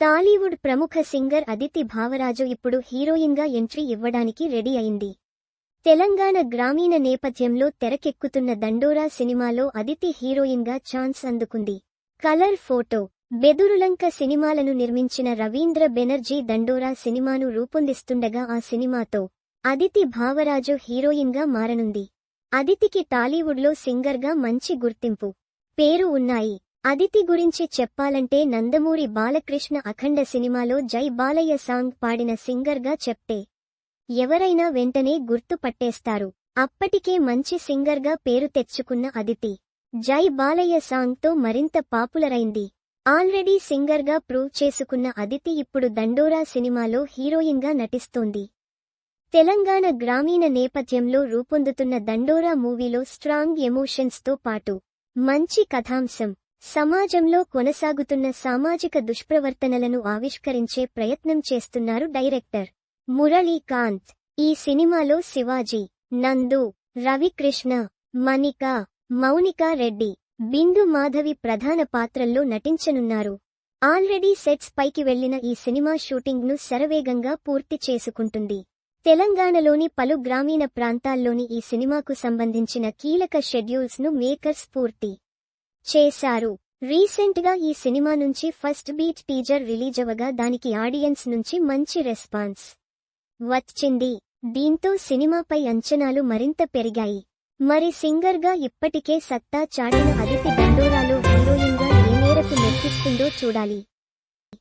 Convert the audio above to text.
టాలీవుడ్ ప్రముఖ సింగర్ అదితి భావరాజు ఇప్పుడు హీరోయిన్గా ఎంట్రీ ఇవ్వడానికి రెడీ అయింది. తెలంగాణ గ్రామీణ నేపథ్యంలో తెరకెక్కుతున్న దండోరా సినిమాలో అదితి హీరోయిన్గా ఛాన్స్ అందుకుంది. Colour photo. బెదురులంక సినిమాలను నిర్మించిన రవీంద్ర బెనర్జీ దండోరా సినిమాను రూపొందిస్తుండగా ఆ సినిమాతో అదితి భావరాజు హీరోయిన్గా మారనుంది. అదితికి టాలీవుడ్లో సింగర్గా మంచి గుర్తింపు. పేరు ఉన్నాయి. అదితి గురించి చెప్పాలంటే నందమూరి బాలకృష్ణ అఖండ సినిమాలో జై బాలయ్య సాంగ్ పాడిన సింగర్గా చెప్తే. ఎవరైనా వెంటనే గుర్తు పట్టేస్తారు. అప్పటికే మంచి సింగర్గా పేరు తెచ్చుకున్న అదితి. జై బాలయ్య సాంగ్తో మరింత పాపులర్ అయింది ఆల్రెడీ సింగర్గా ప్రూవ్ చేసుకున్న అదితి ఇప్పుడు దండోరా సినిమాలో హీరోయిన్గా నటిస్తోంది. తెలంగాణ గ్రామీణ నేపథ్యంలో రూపొందుతున్న దండోరా మూవీలో స్ట్రాంగ్ ఎమోషన్స్తో పాటు మంచి కథాంశం. సమాజంలో కొనసాగుతున్న సామాజిక దుష్ప్రవర్తనలను ఆవిష్కరించే ప్రయత్నం చేస్తున్నారు డైరెక్టర్ మురళీకాంత్. ఈ సినిమాలో శివాజీ నందు రవికృష్ణ మణిక మౌనికా రెడ్డి బిందు మాధవి ప్రధాన పాత్రల్లో నటించనున్నారు. ఆల్రెడీ సెట్స్ పైకి వెళ్ళిన ఈ సినిమా షూటింగ్ను శరవేగంగా పూర్తి చేసుకుంటుంది. తెలంగాణలోని పలు గ్రామీణ ప్రాంతాల్లోని ఈ సినిమాకు సంబంధించిన కీలక షెడ్యూల్స్ను మేకర్స్ పూర్తి చేశారు. రీసెంట్గా ఈ సినిమా నుంచి ఫస్ట్ బీట్ టీజర్ రిలీజ్ అవగా దానికి ఆడియన్స్ నుంచి మంచి రెస్పాన్స్ వచ్చింది. దీంతో సినిమాపై అంచనాలు మరింత పెరిగాయి. మరి సింగర్గా ఇప్పటికే సత్తా చాటిన అదితి దండోరాలో హీరోయిన్గా ఏ మేరకు మెప్పిస్తుందో చూడాలి.